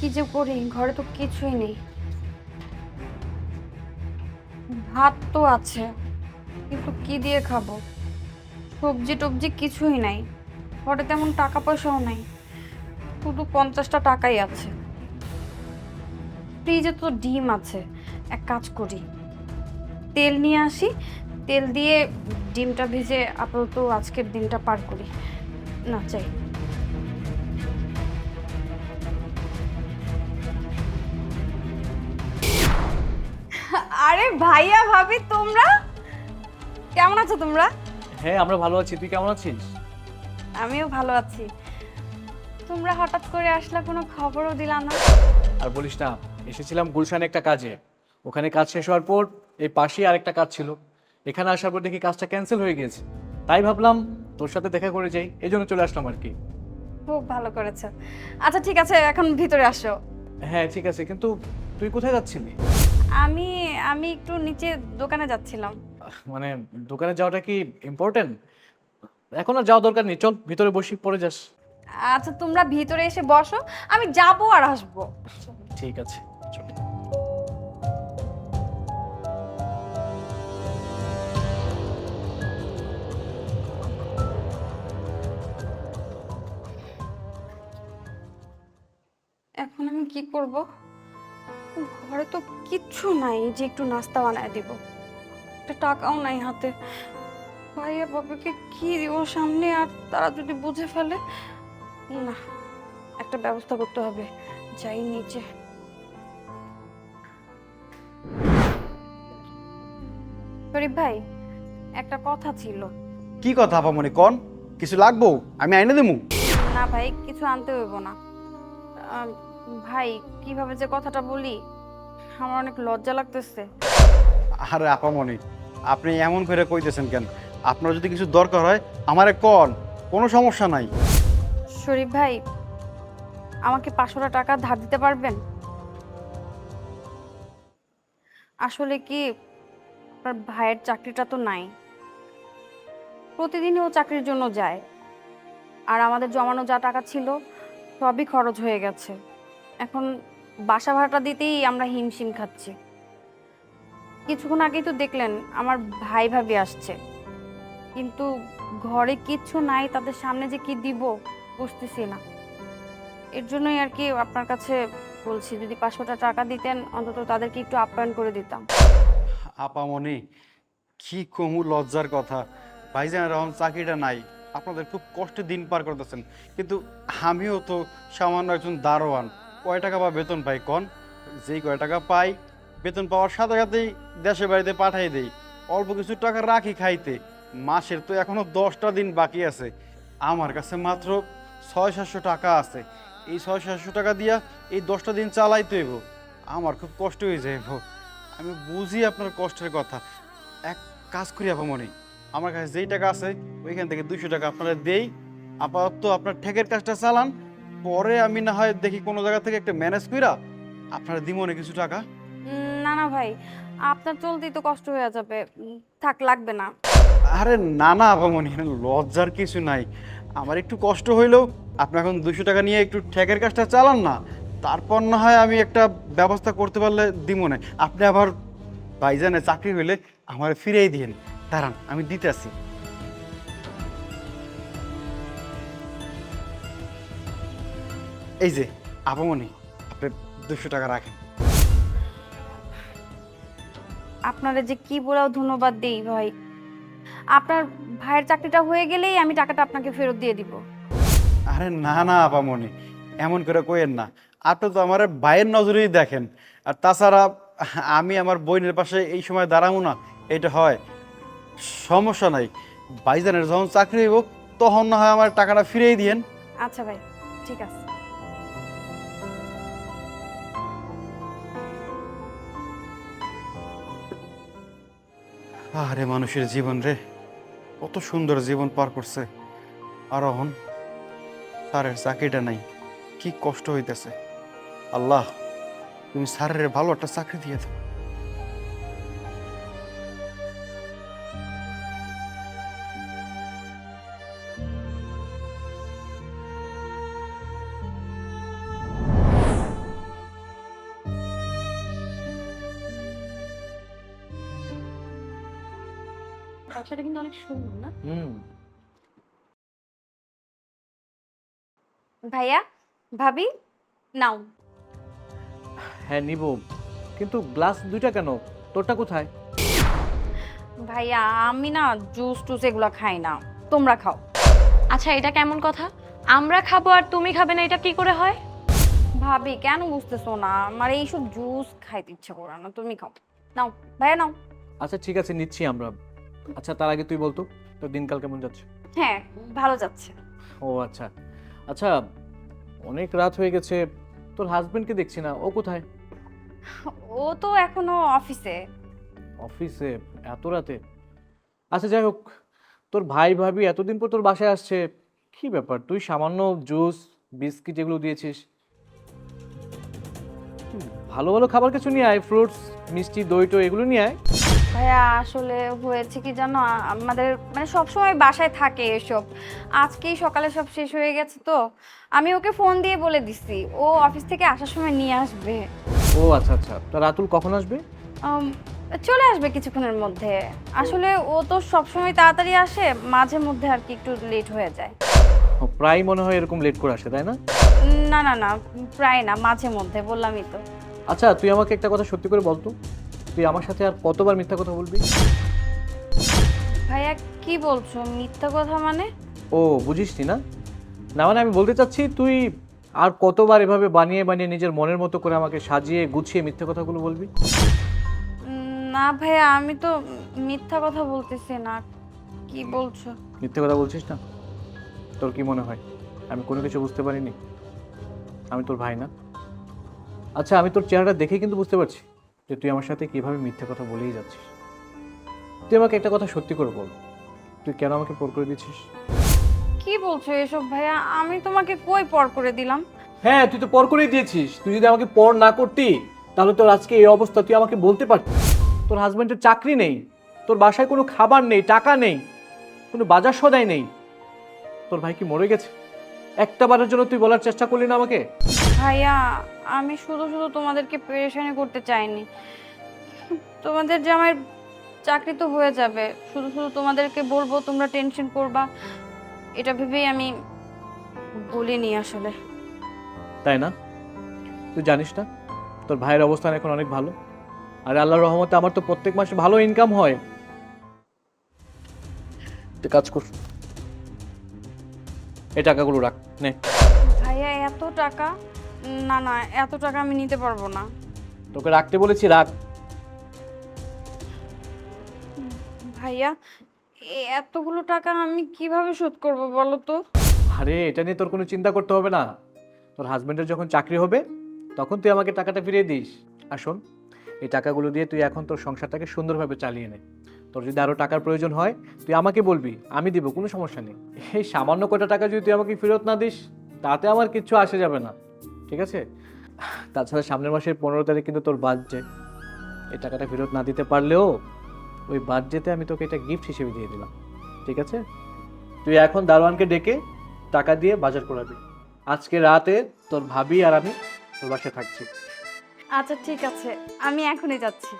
কি যে করি? ঘরে তো কিছুই নেই। ভাত তো আছে, কিন্তু কি দিয়ে খাব? সবজি টবজি কিছুই নাই। ঘরে তেমন টাকা পয়সাও নাই। শুধু পঞ্চাশটা টাকাই আছে। ফ্রিজে তো ডিম আছে। এক কাজ করি, তেল নিয়ে আসি। তেল দিয়ে ডিমটা ভেজে আপাতত আজকের দিনটা পার করি। না, চাই। ভাইয়া ভাবি তোমরা? কেমন আছো তোমরা? হ্যাঁ আমরা ভালো আছি। তুই কেমন আছিস? আমিও ভালো আছি। তোমরা হঠাৎ করে আসলা কোনো খবরও দিলা না? আর বলিস না এসেছিলাম গুলশানে একটা কাজে। ওখানে কাজ শেষ হওয়ার পর এই পাশেই আরেকটা কাজ ছিল। এখানে আসার পর দেখি কাজটা ক্যান্সেল হয়ে গিয়েছে। তাই ভাবলাম তোর সাথে দেখা করে যাই এই জন্য চলে আসলাম আর কি। খুব ভালো করেছ। আচ্ছা ঠিক আছে এখন ভিতরে আসো। হ্যাঁ ঠিক আছে কিন্তু তুই কোথায় যাচ্ছিলি? আমি আমি একটু নিচে দোকানে যাচ্ছিলাম। মানে দোকানে যাওয়াটা কি ইম্পর্টেন্ট এখন আর যাওয়া দরকার নেই চল ভিতরে বসি পরে যাস। আচ্ছা তোমরা ভিতরে এসে বসো আমি যাব আর আসব। ঠিক আছে চল। এখন আমি কি করব? ঘরে তো কিচ্ছু নাই যে একটু নাস্তা বানায় দিব। একটা টাকাও নাই হাতে। ভাইয়া বাবাকে কি দিব সামনে আর তারা যদি বুঝে ফেলে? না একটা ব্যবস্থা করতে হবে যাই নিচে শরীফ ভাই একটা কথা ছিল। কি কথা আপামনি? কন? কিছু লাগবো? আমি আইনে দেবো না ভাই কিছু আনতে হইব না। ভাই কীভাবে যে কথাটা বলি? আমার অনেক লজ্জা লাগতেছে। আরে আপামনি আপনি এমন করে কইতেছেন কেন? আপনার যদি কিছু দরকার হয় আমারে কন কোনো সমস্যা নাই। শরীফ ভাই আমাকে পাঁচশোটা টাকা ধার দিতে পারবেন? আসলে কি আপনার ভাইয়ের চাকরিটা তো নাই। প্রতিদিনই ও চাকরির জন্য যায়। আর আমাদের জমানো যা টাকা ছিল সবই খরচ হয়ে গেছে। এখন বাসা ভাড়াটা দিতেই আমরা হিমশিম খাচ্ছি। কিছুক্ষণ আগেই তো দেখলেন আমার ভাই ভাবি আসছে। কিন্তু ঘরে কিচ্ছু নাই, তাদের সামনে যে কি দিব বুঝতেছি না। এর জন্যই আর কি আপনার কাছে বলছি, যদি পাঁচশোটা টাকা দিতেন, অন্তত তাদেরকে একটু আপ্যায়ন করে দিতাম। আপামনি কি কমু লজ্জার কথা। ভাইজান রহম, চাকরিটা নাই। আপনাদের খুব কষ্টে দিন পার করতেছেন। কিন্তু আমিও তো সামান্য একজন দারোয়ান। কয় টাকা বা বেতন পাই? কন? যেই কয় টাকা পাই, বেতন পাওয়ার সাথে সাথেই দেশে বাড়িতে পাঠাই দেই। অল্প কিছু টাকা রাখি খাইতে। মাসের তো এখনও দশটা দিন বাকি আছে। আমার কাছে মাত্র ছয় সাতশো টাকা আছে। এই ছয় সাতশো টাকা দিয়া এই দশটা দিন চালাইতে হইব। আমার খুব কষ্ট হয়ে যাইব আমি বুঝি আপনার কষ্টের কথা। এক কাজ করি আপামনি আমার কাছে যেই টাকা আছে, ওইখান থেকে দুইশো টাকা আপনারা দেই। আপাতত আপনার ঠেকের কাজটা চালান। পরে আমি না হয় দেখি কোনো জায়গা থেকে একটা ম্যানেজ কইরা আপনারা দিমনে কিছু টাকা। না না ভাই আপনার চলতেই তো কষ্ট হয়ে যাবে। থাক লাগবে না। আরে না না আপামনি লজ্জার কিছু নাই। আমার একটু কষ্ট হইলেও আপনি এখন দুশো টাকা নিয়ে একটু ঠেকের কাজটা চালান না। তারপর না হয় আমি একটা ব্যবস্থা করতে পারলে দিমনে আপনি আবার ভাইজানে চাকরি হইলে আমার ফিরেই দিন দাঁড়ান আমি দিতে আসি এই যে আপামনি আপনি দুশো টাকা রাখেন। আপনারা যে কি বলেও ধন্যবাদ দেই ভাই। আপনার ভাইয়ের চাকরিটা হয়ে গেলেই আমি টাকাটা আপনাকে ফেরত দিয়ে দিব। আরে না না আপামনি এমন করে কইেন না। আপনি তো আমার ভাইয়ের নজরেই দেখেন। আর তাছাড়া আমি আমার বোনের পাশে এই সময় দাঁড়াবো না এটা হয়। সমস্যা নাই ভাইজানের যখন চাকরি হইব তখন না হয় আমার টাকাটা ফিরেই দিয়েন। আচ্ছা ভাই ঠিক আছে। আরে মানুষের জীবন রে, কত সুন্দর জীবন পার করছে। আর এখন স্যারের চাকরিটা নাই, কি কষ্ট হইতেছে। আল্লাহ, তুমি স্যারের ভালো একটা চাকরি দিয়ে দাও। বাসাটা কিন্তু অনেক সুন্দর না? হুম। ভাইয়া ভাবি নাও। হ্যাঁ নিব। কিন্তু গ্লাস দুইটা কেন? তোরটা কোথায়? ভাইয়া আমি না জুস টুস এগুলো খাই না। তোমরা খাও। আচ্ছা এটা কেমন কথা? আমরা খাব আর তুমি খাবে না এটা কি করে হয়? ভাবি কেন বুঝতেছো না? আমার এইসব জুস খাইতে ইচ্ছে করে না। তুমি খাও। নাও ভাইয়া নাও। আচ্ছা ঠিক আছে নিচ্ছি আমরা। আচ্ছা তার আগে তুই বলতো তোর দিনকাল কেমন যাচ্ছে? হ্যাঁ ভালো যাচ্ছে। ও আচ্ছা আচ্ছা অনেক রাত হয়ে গেছে তোর হাজবেন্ডকে দেখছি না ও কোথায়? ও তো এখনও অফিসে। অফিসে এত রাতে? আচ্ছা যাই হোক তোর ভাই ভাবি এতদিন পর তোর বাসায় আসছে কি ব্যাপার? তুই সামান্য জুস বিস্কিট এগুলো দিয়েছিস। ভালো ভালো খাবার কিছু নিয়ে আয় ফ্রুটস মিষ্টি দই টো এগুলো নিয়ে আয়। ভাইয়া আসলে হয়েছে কি জানো? আমাদের মানে সবসময় বাসায় থাকে এসব। আজকেই সকালে সব শেষ হয়ে গেছে তো। আমি ওকে ফোন দিয়ে বলে দিছি ও অফিস থেকে আসার সময় নিয়ে আসবে। ও আচ্ছা আচ্ছা। তা রাতুল কখন আসবে? চলে আসবে কিছুক্ষণের মধ্যে। আসলে ও তো সবসময় তাড়াতাড়ি আসে মাঝে মধ্যে আর কি একটু লেট হয়ে যায়। ও, প্রায় মনে হয় এরকম লেট করে আসে তাই না? না না না প্রায় না মাঝে মধ্যে বললামই তো। আচ্ছা তুই আমাকে একটা কথা সত্যি করে বলতো তুই আমার সাথে আর কতবার মিথ্যা কথা বলবি? ভাইয়া কি বলছো? মিথ্যা কথা মানে? ও বুঝিসনি না? না মানে আমি বলতে চাচ্ছি তুই আর কতবার এভাবে বানিয়ে বানিয়ে নিজের মনের মতো করে আমাকে সাজিয়ে গুছিয়ে মিথ্যা কথাগুলো বলবি? না ভাইয়া আমি তো মিথ্যা কথা বলতেছি না। কি বলছো? মিথ্যে কথা বলছিস না? তোর কি মনে হয়? আমি কোনো কিছু বুঝতে পারিনি? আমি তোর ভাই না? আচ্ছা আমি তোর চেহারাটা দেখে কিন্তু বুঝতে পারছি। যে তুই আমার সাথে কীভাবে মিথ্যে কথা বলেই যাচ্ছিস? তুই আমাকে একটা কথা সত্যি করে বল। তুই কেন আমাকে পর করে দিচ্ছিস? কি বলছো এসব ভাইয়া? আমি তোমাকে কই পর করে দিলাম? হ্যাঁ তুই তো পর করেই দিয়েছিস। তুই যদি আমাকে পর না করতি তাহলে তোর আজকে এই অবস্থা তুই আমাকে বলতে পারতি। তোর হাজব্যান্ডের চাকরি নেই তোর বাসায় কোনো খাবার নেই টাকা নেই কোনো বাজার সদাই নেই। তোর ভাই কি মরে গেছে? একটা বারের জন্য তুই বলার চেষ্টা করলি না আমাকে? ভাইয়া আমি শুধু শুধু তোমাদেরকে পেরেশানি করতে চাইনি। তোমাদের যে আমার চাকরি তো হয়ে যাবে। শুধু শুধু তোমাদেরকে বলব তোমরা টেনশন করবা। এটা ভেবেই আমি বলিনি আসলে। তাই না? তুই জানিস না তোর ভাইয়ের অবস্থান এখন অনেক ভালো। আর আল্লাহর রহমতে আমার তো প্রত্যেক মাসে ভালো ইনকাম হয়। তুই কাজ কর। এই টাকাগুলো রাখ নে। ভাইয়া এত টাকা? না না এত টাকা আমি নিতে পারব না। তোকে রাখতে বলেছি রাখ। ভাইয়া এ এতগুলো টাকা আমি কীভাবে শোধ করব বলো তো? আরে এটা নিয়ে তোর কোনো চিন্তা করতে হবে না। তোর হাজবেন্ডের যখন চাকরি হবে তখন তুই আমাকে টাকাটা ফিরিয়ে দিস। আর শোন এই টাকাগুলো দিয়ে তুই এখন তোর সংসারটাকে সুন্দরভাবে চালিয়ে নে। তোর যদি আরও টাকার প্রয়োজন হয় তুই আমাকে বলবি আমি দিব কোনো সমস্যা নেই। এই সামান্য কটা টাকা যদি তুই আমাকে ফেরত না দিস তাতে আমার কিচ্ছু আসে যাবে না। ঠিক আছে? তাছাড়া সামনের মাসের পনেরো তারিখ কিন্তু তোর বার্থডে এই টাকাটা ফেরত না দিতে পারলেও ওই বার্থডেতে আমি তোকে এটা গিফট হিসেবে দিয়ে দিলাম। ঠিক আছে? তুই এখন দারোয়ানকে ডেকে টাকা দিয়ে বাজার করাবি। আজকে রাতে তোর ভাবি আর আমি তোর বাসায় থাকছি। আচ্ছা ঠিক আছে। আমি এখনই যাচ্ছি।